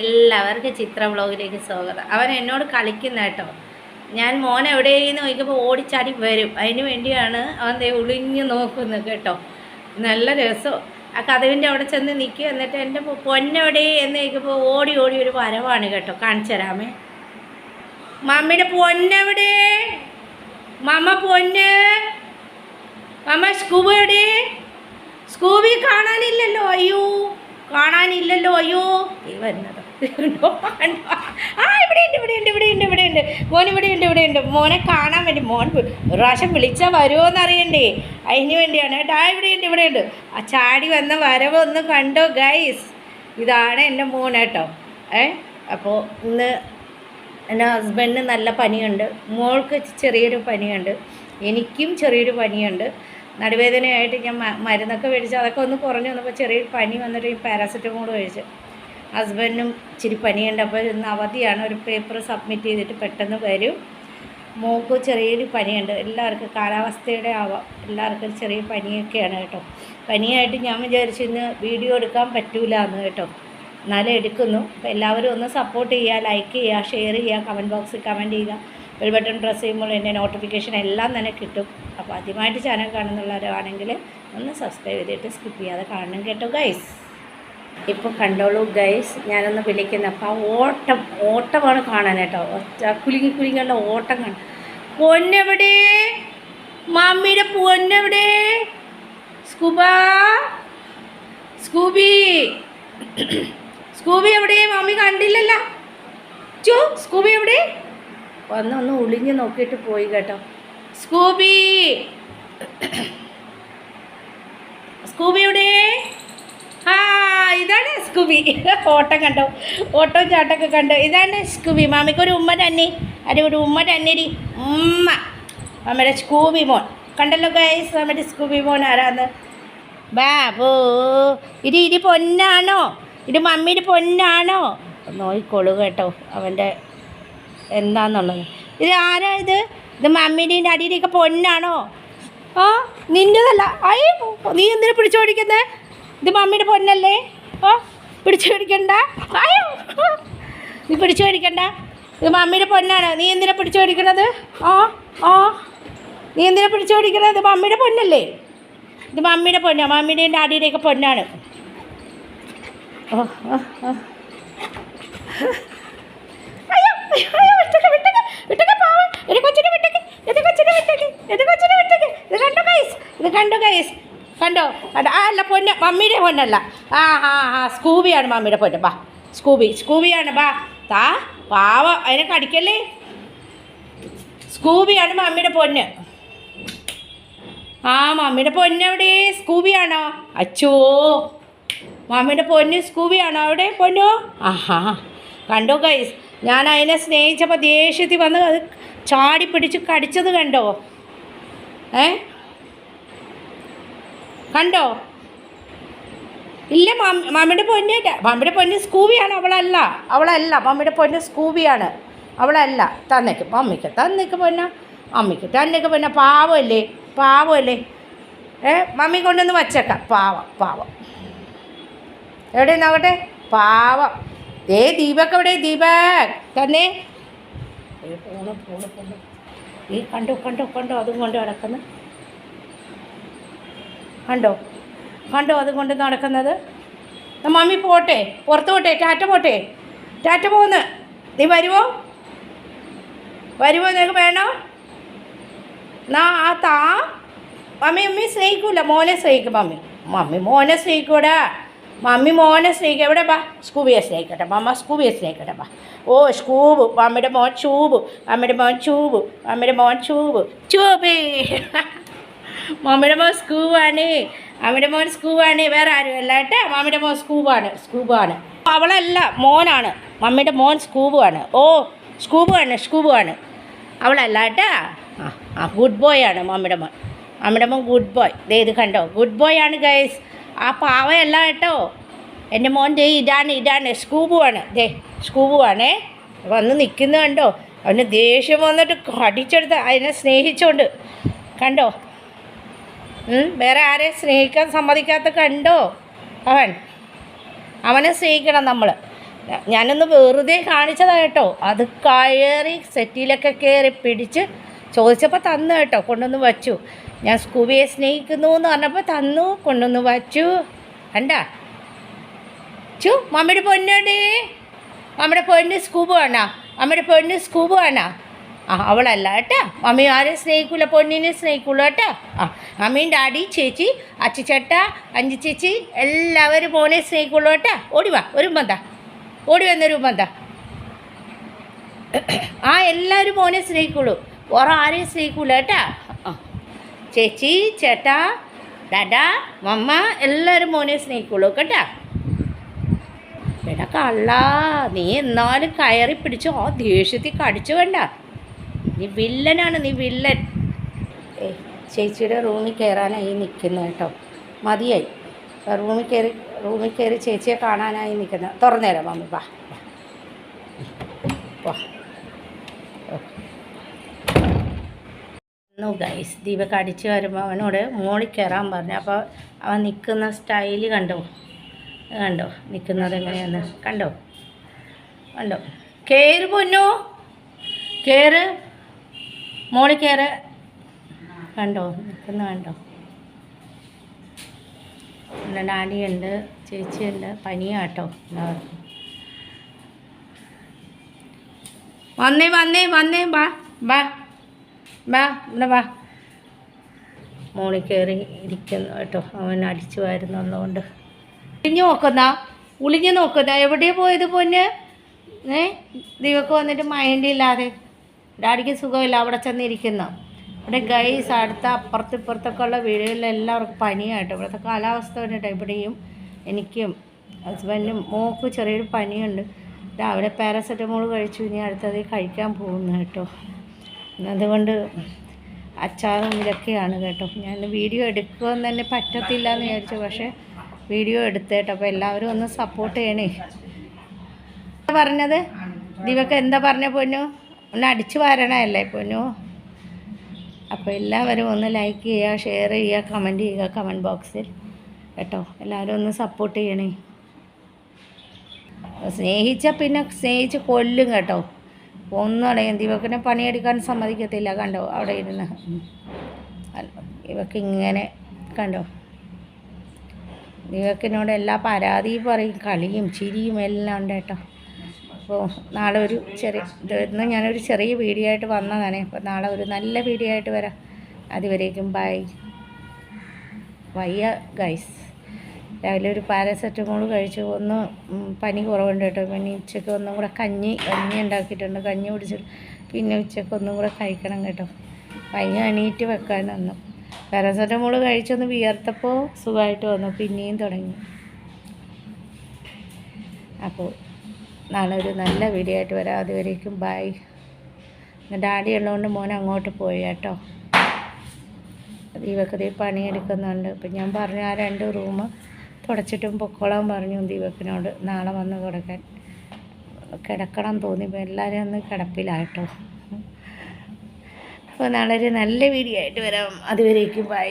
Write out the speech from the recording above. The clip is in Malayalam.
എല്ലാവർക്കും ചിത്ര വ്ളോഗിലേക്ക് സ്വാഗതം. അവൻ എന്നോട് കളിക്കുന്ന കേട്ടോ. ഞാൻ മോൻ എവിടെയെന്ന് ചോദിക്കുമ്പോൾ ഓടിച്ചാടി വരും. അതിന് വേണ്ടിയാണ് അവൻ ദേ ഒളിഞ്ഞു നോക്കുന്നത് കേട്ടോ. നല്ല രസം. ആ കഥവിന്റെ അവിടെ ചെന്ന് നിൽക്കുക എന്നിട്ട് എന്റെ പൊന്നെവിടെ എന്ന് ചോദിക്കുമ്പോൾ ഓടി ഓടി ഒരു വരവാണ് കേട്ടോ. കാണിച്ചു തരാമേ. മമ്മിയുടെ പൊന്നെവിടെ? മമ്മ പൊന്ന്? മമ്മ സ്കൂബി എവിടെ? സ്കൂബി കാണാനില്ലല്ലോ അയ്യോ. കാണാനില്ലല്ലോ അയ്യോ. ഈ വരുന്നത്? ആ ഇവിടെ ഉണ്ട് ഇവിടെ ഉണ്ട് ഇവിടെ ഉണ്ട് ഇവിടെ ഉണ്ട്. മോൻ ഇവിടെ ഉണ്ട് ഇവിടെ ഉണ്ട്. മോനെ കാണാൻ വേണ്ടി മോൻ ഒരു പ്രാവശ്യം വിളിച്ചാൽ വരുമോ എന്നറിയണ്ടേ അതിന് വേണ്ടിയാണ്. കേട്ടോ ആ ഇവിടെ ഉണ്ട് ഇവിടെ ഉണ്ട്. ആ ചാടി വന്ന വരവ് ഒന്ന് കണ്ടോ ഗൈസ് ഇതാണ് എന്റെ മോൻ കേട്ടോ. ഏ അപ്പോൾ ഇന്ന് എന്റെ ഹസ്ബൻഡിന് നല്ല പനിയുണ്ട്. മോൾക്ക് ചെറിയൊരു പനിയുണ്ട്. എനിക്കും ചെറിയൊരു പനിയുണ്ട്. നടുവേദനയായിട്ട് ഞാൻ മരുന്നൊക്കെ മേടിച്ച് അതൊക്കെ ഒന്ന് കുറഞ്ഞു വന്നപ്പോൾ ചെറിയൊരു പനി വന്നിട്ട് ഈ പാരാസെറ്റമോൾ കഴിച്ചു. ഹസ്ബൻഡിനും ഇച്ചിരി പനിയുണ്ട് അപ്പോൾ ഇന്ന് അവധിയാണ്. ഒരു പേപ്പർ സബ്മിറ്റ് ചെയ്തിട്ട് പെട്ടെന്ന് വരും. മോക്ക് ചെറിയൊരു പനിയുണ്ട്. എല്ലാവർക്കും കാലാവസ്ഥയുടെ ആവാം എല്ലാവർക്കും ചെറിയ പനിയൊക്കെയാണ് കേട്ടോ. പനിയായിട്ട് ഞാൻ വിചാരിച്ചു ഇന്ന് വീഡിയോ എടുക്കാൻ പറ്റൂല എന്ന് കേട്ടോ. എന്നാലും എടുക്കുന്നു. അപ്പോൾ എല്ലാവരും ഒന്ന് സപ്പോർട്ട് ചെയ്യുക ലൈക്ക് ചെയ്യുക ഷെയർ ചെയ്യുക കമന്റ് ബോക്സിൽ കമന്റ് ചെയ്യുക. ബെൽ ബട്ടൺ പ്രസ് ചെയ്യുമ്പോൾ എന്റെ നോട്ടിഫിക്കേഷൻ എല്ലാം തന്നെ കിട്ടും. അപ്പോൾ ആദ്യമായിട്ട് ചാനൽ കാണുന്നുള്ളവരാണെങ്കിൽ ഒന്ന് സബ്സ്ക്രൈബ് ചെയ്തിട്ട് സ്കിപ്പ് ചെയ്യാതെ കാണണം കേട്ടോ ഗൈസ് ഇപ്പോൾ കണ്ടോളൂ ഗൈസ് ഞാനൊന്ന് വിളിക്കുന്ന. അപ്പോൾ ആ ഓട്ടം ഓട്ടമാണ് കാണാൻ കേട്ടോ. കുലുങ്ങി കുലുങ്ങിയുള്ള ഓട്ടം കാണാൻ. പൊന്നെവിടെ? മമ്മിയുടെ പൊന്നെവിടെ? സ്കൂബ? സ്കൂബി? സ്കൂബി എവിടെ? മമ്മി കണ്ടില്ലല്ലോ. ചോ സ്കൂബി എവിടെ? വന്ന് ഒന്ന് ഒളിഞ്ഞ് നോക്കിയിട്ട് പോയി കേട്ടോ. സ്കൂബി. സ്കൂബി എവിടെ? ആ ഇതാണ് സ്കൂബി. ഓട്ടം കണ്ടോ? ഓട്ടവും ചാട്ടമൊക്കെ കണ്ടു? ഇതാണ് സ്കൂബി. മാമിക്ക് ഒരു ഉമ്മ തന്നെ. അരെ ഒരു ഉമ്മ തന്നെരി ഉമ്മ. അമ്മയുടെ സ്കൂബി മോൻ. കണ്ടല്ലോ ഗൈസ് അമ്മയുടെ സ്കൂബി മോൻ ആരാന്ന്? ബാബു. ഇത് ഇത് പൊന്നാണോ? ഇത് മമ്മിയുടെ പൊന്നാണോ? നോയിക്കൊള്ളു കേട്ടോ അവന്റെ എന്താന്നുള്ളത്. ഇത് ആരാ ഇത്? ഇത് മമ്മീന്റെ അടിയിലൊക്കെ പൊന്നാണോ? ആ നിന്റെതല്ല. അയ്യോ നീ എന്തിനാ പിടിച്ചോടിക്കുന്നേ ഇത് മമ്മിയുടെ പൊന്നല്ലേ? ആ പിടിച്ചു പിടിക്കണ്ട. അയ്യോ. നീ പിടിച്ചു പിടിക്കണ്ട. ഇത് മമ്മിയുടെ പൊന്നാണ്. നീ എന്തിനാ പിടിച്ചു പിടിക്കണത്? ഓ ആ. നീ എന്തിനാ പിടിച്ചു പിടിക്കണത്? ഇത് മമ്മിയുടെ പൊന്നല്ലേ? ഇത് മമ്മിയുടെ പൊന്നാണ് മമ്മിയുടെ ഡാഡിയുടെയൊക്കെ പൊന്നാണ്. ഓ ഓ ഓ ഇത് കണ്ടോ ഗൈസ് ഇത് കണ്ടോ ഗൈസ് കണ്ടോ? ആ അല്ല പൊന്ന് മമ്മിയുടെ പൊന്നല്ല. ആ ആ ആ സ്കൂബിയാണ് മമ്മിയുടെ പൊന്ന്. ബാ സ്കൂബി സ്കൂബിയാണ് ബാ. താ പാവ അതിനെ കടിക്കല്ലേ? സ്കൂബിയാണ് മമ്മിയുടെ പൊന്ന്. ആ മമ്മിയുടെ പൊന്ന് എവിടെ? സ്കൂബിയാണോ? അച്ചോ മമ്മിയുടെ പൊന്ന് സ്കൂബിയാണോ അവിടെ? പൊന്നോ? ആഹാ കണ്ടോ ഗൈസ് ഞാൻ അതിനെ സ്നേഹിച്ചപ്പോൾ ദേഷ്യത്തിൽ വന്ന് അത് ചാടി പിടിച്ച് കടിച്ചത് കണ്ടോ? ഏ? കണ്ടോ? ഇല്ല മമ്മിയുടെ പൊന്ന് മമ്മിയുടെ പൊന്ന് സ്കൂബിയാണ് അവളല്ല. അവളല്ല മമ്മിയുടെ പൊന്ന് സ്കൂബിയാണ്. അവളല്ല. തന്നേക്ക് മമ്മിക്ക് തന്നേക്ക് പൊന്ന? അമ്മയ്ക്ക് തന്നേക്ക് പൊന്ന? പാവമല്ലേ പാവമല്ലേ ഏ മമ്മി കൊണ്ടൊന്ന് വച്ചേക്കാം. പാവം പാവം. എവിടെ നോക്കട്ടെ പാവം. ഏ ദീപക് എവിടെ? ദീപക് തന്നെ. ഈ കണ്ടു കണ്ടു കണ്ടു? അതും കൊണ്ട് നടക്കുന്നു. കണ്ടോ? കണ്ടോ അതുകൊണ്ട് നടക്കുന്നത്? മമ്മി പോട്ടെ പുറത്ത് പോട്ടെ ടാറ്റ പോട്ടെ. ടാറ്റ പോന്ന്. നീ വരുമോ വരുമോ നിനക്ക് വേണോ? എന്നാ ആ താ. മമ്മി മമ്മി സ്നേഹിക്കൂല മോനെ സ്നേഹിക്കും മമ്മി. മമ്മി മോനെ സ്നേഹിക്കൂടാ. മമ്മി മോനെ സ്നേഹിക്കും എവിടെ ബാ? സ്കൂബിയെ സ്നേഹിക്കട്ടെ മമ്മ സ്കൂബിയെ സ്നേഹിക്കട്ടെ ബാ. ഓ സ്കൂബ്. മമ്മിയുടെ മോൻ ചൂബ്. മമ്മിയുടെ മോൻ ചൂബ്. മമ്മിയുടെ മോൻ ചൂബ്. ചൂബേ. മമ്മിയുടെ മോൻ സ്കൂബാണ്. അമ്മയുടെ മോൻ സ്കൂബാണ്. വേറെ ആരും അല്ല കേട്ടോ. മമ്മിയുടെ മോൻ സ്കൂബാണ്. സ്കൂബാണ്. അവളല്ല മോനാണ്. മമ്മിയുടെ മോൻ സ്കൂബാണ് ഓ സ്കൂബാണ് സ്കൂബാണ് അവളല്ല കേട്ടാ. ആ ആ ഗുഡ് ബോയ് ആണ് മമ്മിയുടെ മോൻ. മമ്മിയുടെ മോൻ ഗുഡ് ബോയ് ദേ ഇത് കണ്ടോ? ഗുഡ് ബോയ് ആണ് ഗൈസ് ആ പാവയല്ല കേട്ടോ. എന്റെ മോൻ ദേ ഇതാണ് ഇതാണ്. സ്കൂബുവാണ്. ദേ സ്കൂബുവാണേ. വന്ന് നിൽക്കുന്നത് കണ്ടോ? അവന് ദേഷ്യം വന്നിട്ട് കടിച്ചെടുത്ത് അതിനെ സ്നേഹിച്ചുകൊണ്ട് കണ്ടോ? വേറെ ആരെ സ്നേഹിക്കാൻ സമ്മതിക്കാത്ത കണ്ടോ അവൻ. അവനെ സ്നേഹിക്കണം നമ്മൾ ഞാനൊന്ന് വെറുതെ കാണിച്ചതാണ് കേട്ടോ. അത് കയറി സെറ്റിലൊക്കെ കയറി പിടിച്ച് ചോദിച്ചപ്പോൾ തന്നു കേട്ടോ. കൊണ്ടുവന്ന് വച്ചു. ഞാൻ സ്കൂബിയെ സ്നേഹിക്കുന്നു എന്ന് പറഞ്ഞപ്പോൾ തന്നു. കൊണ്ടുവന്ന് വച്ചു. കണ്ടാ? ചു മമ്മിയുടെ പൊന്നുണ്ടേ മമ്മിയുടെ പൊന്ന് സ്കൂബ് വേണോ? മമ്മിയുടെ പൊന്ന് സ്കൂബ് വേണോ? ആ അവളല്ല കേട്ടോ. മമ്മി ആരെയും സ്നേഹിക്കൂല പൊന്നിനെ സ്നേഹിക്കുള്ളൂ കേട്ടോ. ആ മമ്മിയും ഡാഡി ചേച്ചി അച്ചിച്ചേട്ട അഞ്ചു ചേച്ചി എല്ലാവരും മോനെ സ്നേഹിക്കുള്ളൂ കേട്ടോ. ഓടി വാ ഒരു ബന്ധാ ഓടി വന്നൊരു ബന്ധാ ആ എല്ലാവരും മോനെ സ്നേഹിക്കുള്ളൂ. വേറെ ആരെയും സ്നേഹിക്കൂല കേട്ടാ. ചേച്ചി ചേട്ടാ ഡാഡാ മമ്മ എല്ലാവരും മോനെ സ്നേഹിക്കുള്ളൂ കേട്ടാ. എടാ കള്ളാ നീ എന്നാലും കയറി പിടിച്ചു ആ ദേഷ്യത്തിൽ കടിച്ചു വേണ്ട. നീ വില്ലനാണ് നീ വില്ലൻ. ഏ ചേച്ചിയുടെ റൂമിൽ കയറാനായി നിൽക്കുന്നു കേട്ടോ. മതിയായി. റൂമിൽ കയറി റൂമിൽ കയറി ചേച്ചിയെ കാണാനായി നിൽക്കുന്ന. തുറന്നേരാം മമ്മി. വാ ഗൈസ് ദീപക്ക് അടിച്ച് വരുമ്പോൾ അവനോട് മോളിൽ കയറാൻ പറഞ്ഞു. അപ്പോൾ അവൻ നിൽക്കുന്ന സ്റ്റൈൽ കണ്ടോ? കണ്ടോ? നിൽക്കുന്നത് എങ്ങനെയാന്ന്? കണ്ടോ? കണ്ടോ? കയറ് പൊന്നു? കയറ് മോളിൽ കയറ് കണ്ടോ? നിൽക്കുന്ന കണ്ടോ? പിന്നെ ഡാഡിയുണ്ട് ചേച്ചിയുണ്ട് പനിയാട്ടോ എല്ലാവർക്കും. വന്നേ വന്നേ വന്നേ വാ വാ വാ ഇവിടെ വാ. മോളിൽ കയറി ഇരിക്കുന്നു കേട്ടോ. അവൻ അടിച്ചു വരുന്നുള്ളതുകൊണ്ട് ഉളിഞ്ഞു നോക്കുന്ന? ഉളിഞ്ഞു നോക്കുന്ന? എവിടെയാണ് പോയത് പൊന്ന്? ഏ? ദിവക്ക് വന്നിട്ട് മൈൻഡില്ലാതെ ഡാഡിക്ക് സുഖമില്ല അവിടെ ചെന്നിരിക്കുന്നു. ഇവിടെ ഗൈസ് അടുത്ത അപ്പുറത്ത് ഇപ്പുറത്തൊക്കെ ഉള്ള വീടുകളിലെല്ലാവർക്കും പനിയായിട്ട് ഇവിടുത്തെ കാലാവസ്ഥ കണ്ടിട്ട് ഇവിടെയും എനിക്കും ഹസ്ബൻഡും മോക്ക് ചെറിയൊരു പനിയുണ്ട്. രാവിലെ പാരസെറ്റമോൾ കഴിച്ചു ഇനി അടുത്തത് കഴിക്കാൻ പോകുന്നു കേട്ടോ. അതുകൊണ്ട് അച്ചാറും ഇതൊക്കെയാണ് കേട്ടോ. ഞാൻ വീഡിയോ എടുക്കുമെന്ന് തന്നെ പറ്റത്തില്ല എന്ന് വിചാരിച്ചു പക്ഷേ വീഡിയോ എടുത്തേട്ടോ അപ്പോൾ എല്ലാവരും ഒന്ന് സപ്പോർട്ട് ചെയ്യണേ. പറഞ്ഞത്? ദിവക്ക് എന്താ പറഞ്ഞ പൊന്നു? ഒന്ന് അടിച്ചു വാരണമല്ലേ പൊന്നു? അപ്പോൾ എല്ലാവരും ഒന്ന് ലൈക്ക് ചെയ്യുക ഷെയർ ചെയ്യുക കമന്റ് ചെയ്യുക കമന്റ് ബോക്സിൽ കേട്ടോ? എല്ലാവരും ഒന്ന് സപ്പോർട്ട് ചെയ്യണേ. സ്നേഹിച്ചാൽ പിന്നെ സ്നേഹിച്ച് കൊല്ലും കേട്ടോ. ഒന്നടയും ദിവക്കിനെ പണിയെടുക്കാൻ സമ്മതിക്കത്തില്ല കണ്ടോ അവിടെ ഇരുന്ന്. ഇവക്കിങ്ങനെ കണ്ടോ? ദിവക്കിനോട് എല്ലാ പരാതിയും പറയും കളിയും ചിരിയും എല്ലാം ഉണ്ട് കേട്ടോ. അപ്പോൾ നാളെ ഒരു ചെറിയ ഇന്ന് ഞാനൊരു ചെറിയ വീഡിയോ ആയിട്ട് വന്നതാണ്. അപ്പോൾ നാളെ ഒരു നല്ല വീഡിയോ ആയിട്ട് വരാം. അതുവരേക്കും ബൈ വയ്യ ഗൈസ് രാവിലെ ഒരു പാരസെറ്റമോൾ കഴിച്ചു. ഒന്ന് പനി കുറവുണ്ട് കേട്ടോ. പിന്നെ ഉച്ചയ്ക്ക് ഒന്നും കൂടെ കഞ്ഞി കഞ്ഞി ഉണ്ടാക്കിയിട്ടുണ്ട്. കഞ്ഞി കുടിച്ചിട്ട് പിന്നെ ഉച്ചയ്ക്ക് ഒന്നും കൂടെ കഴിക്കണം കേട്ടോ. വയ്യ എണീറ്റ് വെക്കാനൊന്നും പാരസെറ്റമോൾ കഴിച്ചൊന്ന് വിയർത്തപ്പോൾ സുഖമായിട്ട് വന്നു. പിന്നെയും തുടങ്ങി. അപ്പോൾ നാളെ ഒരു നല്ല വീഡിയോ ആയിട്ട് വരാം. അതുവരേക്കും ബായ് ഡാഡി ഉള്ളതുകൊണ്ട് മോൻ അങ്ങോട്ട് പോയി കേട്ടോ. ദീപക്കതി പണിയെടുക്കുന്നുണ്ട്. അപ്പം ഞാൻ പറഞ്ഞു ആ രണ്ട് റൂം തുടച്ചിട്ടും പൊക്കോളാൻ പറഞ്ഞു ദീപക്കിനോട്. നാളെ വന്ന് കിടക്കാൻ കിടക്കണം തോന്നിയപ്പോൾ എല്ലാവരും ഒന്ന് കിടപ്പിലായിട്ടോ അപ്പോൾ നാളെ ഒരു നല്ല വീഡിയോ ആയിട്ട് വരാം. അതുവരേക്കും ബൈ